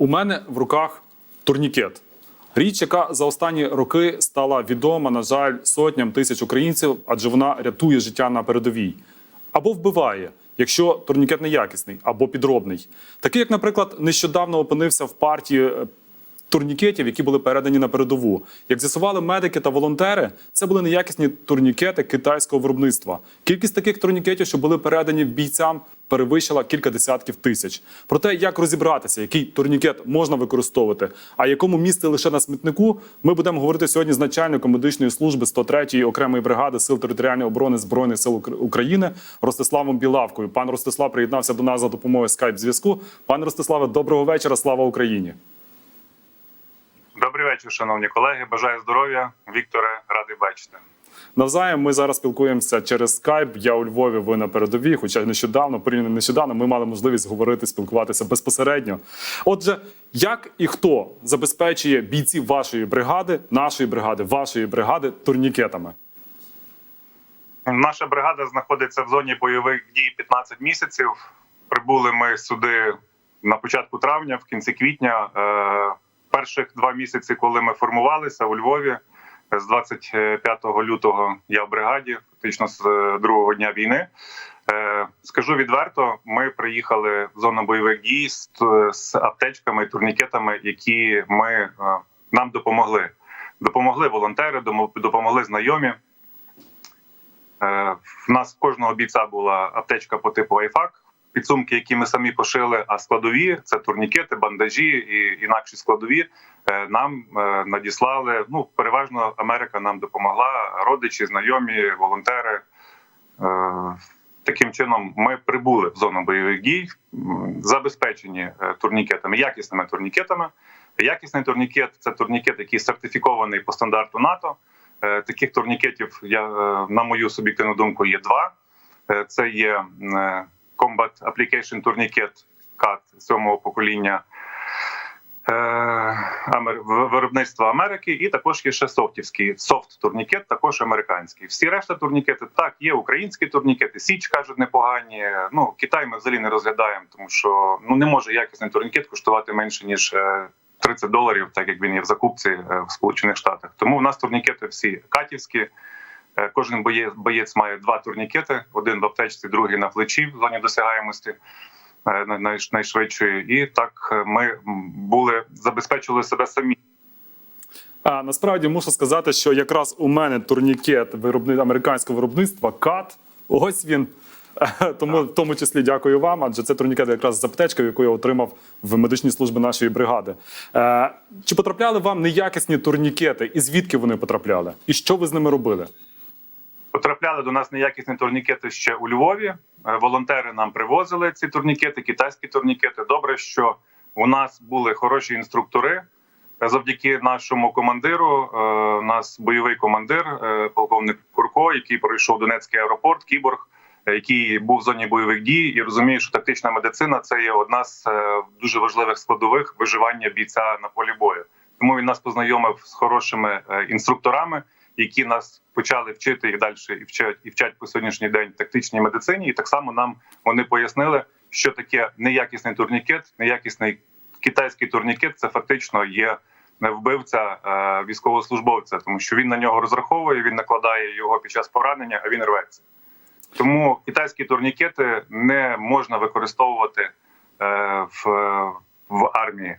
У мене в руках турнікет. Річ, яка за останні роки стала відома, на жаль, сотням тисяч українців, адже вона рятує життя на передовій або вбиває, якщо турнікет неякісний або підробний. Такий, як, наприклад, нещодавно опинився в партії е, турнікетів, які були передані на передову. Як з'ясували медики та волонтери, це були неякісні турнікети китайського виробництва. Кількість таких турнікетів, що були передані бійцям, перевищила кілька десятків тисяч. Про те, як розібратися, який турнікет можна використовувати, а якому місце лише на смітнику, ми будемо говорити сьогодні з начальником медичної служби 103-ї окремої бригади сил територіальної оборони збройних сил України Ростиславом Білавкою. Пан Ростислав приєднався до нас за допомогою скайп зв'язку. Пане Ростиславе, доброго вечора. Слава Україні! Добрий вечір, шановні колеги. Бажаю здоров'я. Вікторе, радий бачити. Навзаєм ми зараз спілкуємося через скайп. Я у Львові, ви на передовій. Хоча нещодавно, порівняно нещодавно, ми мали можливість говорити, спілкуватися безпосередньо. Отже, як і хто забезпечує бійців вашої бригади, нашої бригади, вашої бригади турнікетами? Наша бригада знаходиться в зоні бойових дій 15 місяців. Прибули ми сюди на початку травня, в кінці квітня. Е, Перших два місяці, коли ми формувалися у Львові, з 25 лютого я в бригаді, фактично з е, другого дня війни. Е, Скажу відверто, ми приїхали в зону бойових дій з, аптечками, турнікетами, які ми е, нам допомогли. Допомогли волонтери, допомогли знайомі. В нас кожного бійця була аптечка по типу Айфак, підсумки, які ми самі пошили, а складові це турнікети, бандажі і інакші складові. е, Нам е, надіслали. Ну, переважно Америка нам допомогла, родичі, знайомі, волонтери. Е, Таким чином, ми прибули в зону бойових дій, забезпечені турнікетами, якісними турнікетами. Якісний турнікет це турнікет, який сертифікований по стандарту НАТО. Таких турнікетів я на мою суб'єктивну думку є два. Це є Combat Application Tourniquet CAT сьомого покоління е, виробництва Америки, і також є ще софтівський софт турнікет, також американський. Всі решта турнікети так, є українські турнікети, Січ кажуть непогані. Ну Китай ми взагалі не розглядаємо, тому що ну не може якісний турнікет коштувати менше ніж. е, 30 доларів, так як він є в закупці е, в Сполучених Штатах. Тому у нас турнікети всі катівські. Е, Кожен боєць, боєць має два турнікети: один в аптечці, другий на плечі в зоні досягаємості е, най- найш- найшвидшої. І так е, ми були забезпечували себе самі. А насправді мушу сказати, що якраз у мене турнікет виробни... американського виробництва КАТ. Ось він. Тому в тому числі дякую вам, адже це турнікет якраз з аптечкою, яку я отримав в медичній службі нашої бригади. Чи потрапляли вам неякісні турнікети? І звідки вони потрапляли? І що ви з ними робили? Потрапляли до нас неякісні турнікети ще у Львові. Е, Волонтери нам привозили ці турнікети, китайські турнікети. Добре, що у нас були хороші інструктори. Е, Завдяки нашому командиру, е, у нас бойовий командир, полковник Курко, який пройшов Донецький аеропорт, кіборг, який був в зоні бойових дій, і розуміє, що тактична медицина це є одна з дуже важливих складових виживання бійця на полі бою. Тому він нас познайомив з хорошими інструкторами, які нас почали вчити і далі і вчать і вчать по сьогоднішній день тактичній медицині. І так само нам вони пояснили, що таке неякісний турнікет, неякісний китайський турнікет. Це фактично є не вбивця е, військовослужбовця, тому що він на нього розраховує, він накладає його під час поранення, а він рветься. Тому китайські турнікети не можна використовувати е, в, в армії.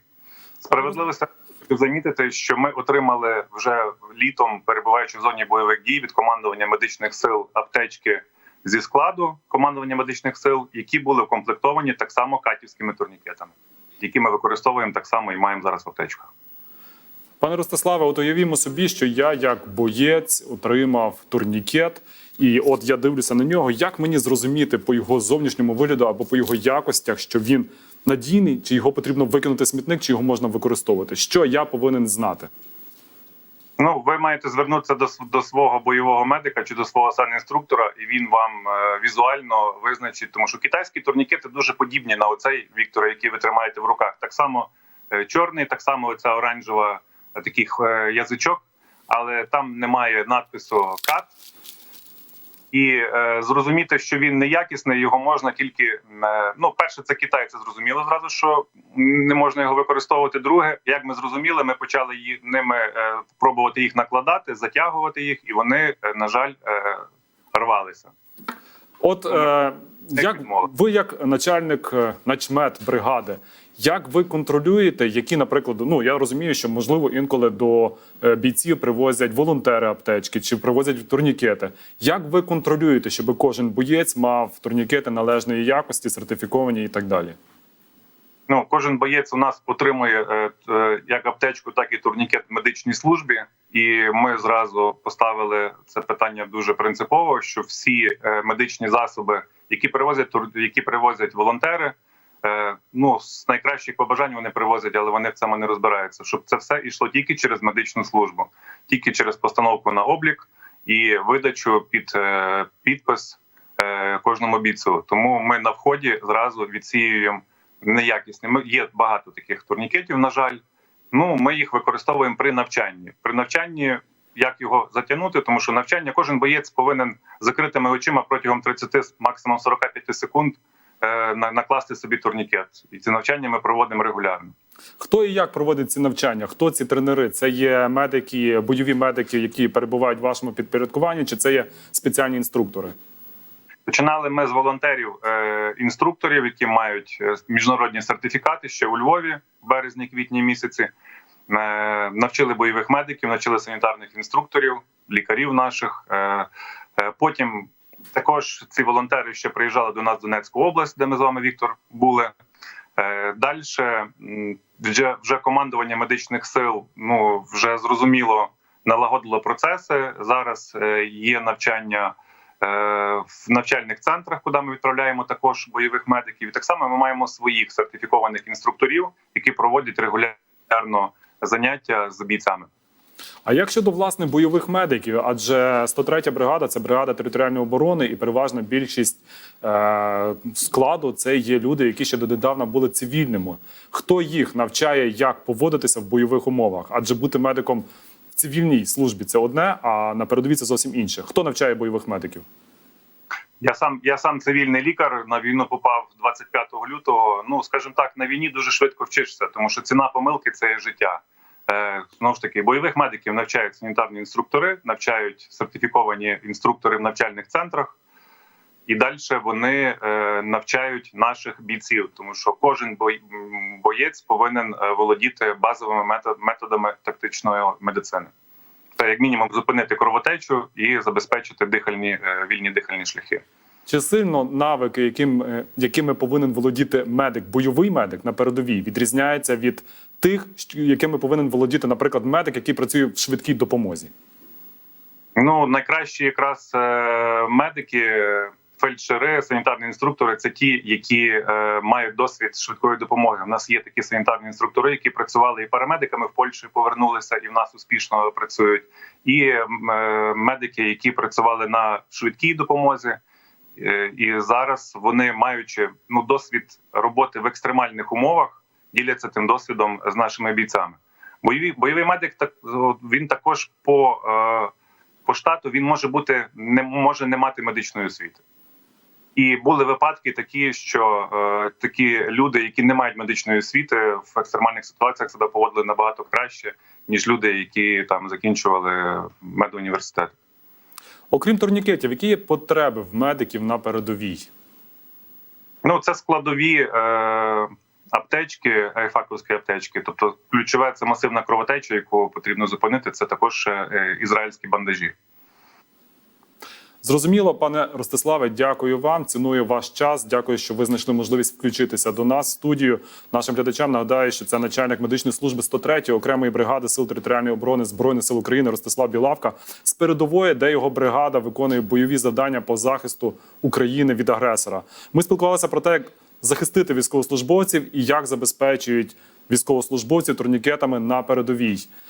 Справедливості хочу замітити, що ми отримали вже літом, перебуваючи в зоні бойових дій від командування медичних сил аптечки зі складу командування медичних сил, які були укомплектовані так само катівськими турнікетами, які ми використовуємо так само і маємо зараз в аптечках. Пане Ростиславе, от уявімо собі, що я як боєць отримав турнікет, і от я дивлюся на нього. Як мені зрозуміти по його зовнішньому вигляду або по його якостях, що він надійний, чи його потрібно викинути смітник, чи його можна використовувати? Що я повинен знати? Ну, ви маєте звернутися до, до свого бойового медика чи до свого санінструктора, і він вам е, візуально визначить, тому що китайські турнікети дуже подібні на оцей Віктора, який ви тримаєте в руках. Так само е, чорний, так само оця оранжева е, такий е, язичок, але там немає надпису КАТ. І е, зрозуміти, що він неякісний, його можна тільки е, ну, перше, це Китай, це зрозуміло зразу, що не можна його використовувати. Друге, як ми зрозуміли, ми почали ї, ними е, пробувати їх накладати, затягувати їх, і вони, е, на жаль, е, рвалися. От е, як ви, як начальник е, начмет бригади, як ви контролюєте, які, наприклад, ну я розумію, що можливо інколи до е, бійців привозять волонтери аптечки чи привозять турнікети. Як ви контролюєте, щоб кожен боєць мав турнікети належної якості, сертифіковані і так далі? Ну, кожен боєць у нас отримує е, е, як аптечку, так і турнікет в медичній службі. І ми зразу поставили це питання дуже принципово: що всі е, медичні засоби, які привозять тур- які привозять волонтери, ну з найкращих побажань вони привозять, але вони в цьому не розбираються. Щоб це все йшло тільки через медичну службу, тільки через постановку на облік і видачу під підпис кожному бійцю. Тому ми на вході зразу відсіюємо неякісні. Ми є багато таких турнікетів. На жаль, ну ми їх використовуємо при навчанні. При навчанні як його затягнути, тому що навчання кожен боєць повинен закритими очима протягом 30, максимум 45 секунд е, накласти собі турнікет. І ці навчання ми проводимо регулярно. Хто і як проводить ці навчання? Хто ці тренери? Це є медики, бойові медики, які перебувають в вашому підпорядкуванні, чи це є спеціальні інструктори? Починали ми з волонтерів е, інструкторів, які мають е, міжнародні сертифікати ще у Львові в березні-квітні місяці. Е, навчили бойових медиків, навчили санітарних інструкторів, лікарів наших. Потім також ці волонтери ще приїжджали до нас в Донецьку область, де ми з вами Віктор були. Далі вже, вже командування медичних сил ну вже зрозуміло налагодило процеси. Зараз є навчання в навчальних центрах, куди ми відправляємо також бойових медиків. І так само ми маємо своїх сертифікованих інструкторів, які проводять регулярно заняття з бійцями. А як щодо власне бойових медиків? Адже 103 бригада це бригада територіальної оборони, і переважна більшість е- складу це є люди, які ще донедавна були цивільними. Хто їх навчає, як поводитися в бойових умовах? Адже бути медиком цивільній службі це одне, а на передовій це зовсім інше. Хто навчає бойових медиків? Я сам я сам цивільний лікар на війну попав 25 лютого. Ну скажімо так, на війні дуже швидко вчишся, тому що ціна помилки це життя. Е, знову ж таки, бойових медиків навчають санітарні інструктори, навчають сертифіковані інструктори в навчальних центрах, і далі вони е, навчають наших бійців, тому що кожен боєць повинен е, володіти базовими метод, методами тактичної медицини. Це як мінімум зупинити кровотечу і забезпечити дихальні е, вільні дихальні шляхи. Чи сильно навики, яким, якими повинен володіти медик, бойовий медик на передовій, відрізняється від тих, якими повинен володіти, наприклад, медик, який працює в швидкій допомозі? Ну найкращі якраз медики, фельдшери, санітарні інструктори це ті, які е, мають досвід швидкої допомоги. У нас є такі санітарні інструктори, які працювали і парамедиками в Польщі, повернулися і в нас успішно працюють. І е, медики, які працювали на швидкій допомозі. Е, І зараз вони, маючи ну досвід роботи в екстремальних умовах, діляться тим досвідом з нашими бійцями. Бойовий бойовий медик так він також по, е, по штату він може бути не може не мати медичної освіти. І були випадки такі, що е, такі люди, які не мають медичної освіти, в екстремальних ситуаціях себе поводили набагато краще, ніж люди, які там закінчували медуніверситет. Окрім турнікетів, які є потреби в медиків на передовій? Ну, це складові е, аптечки, айфаковські аптечки. Тобто, ключове це масивна кровотеча, яку потрібно зупинити. Це також е, ізраїльські бандажі. Зрозуміло, пане Ростиславе, дякую вам. Ціную ваш час. Дякую, що ви знайшли можливість включитися до нас в студію. Нашим глядачам нагадаю, що це начальник медичної служби 103-ї окремої бригади сил територіальної оборони збройних сил України Ростислав Білавка з передової, де його бригада виконує бойові завдання по захисту України від агресора. Ми спілкувалися про те, як захистити військовослужбовців і як забезпечують військовослужбовців турнікетами на передовій.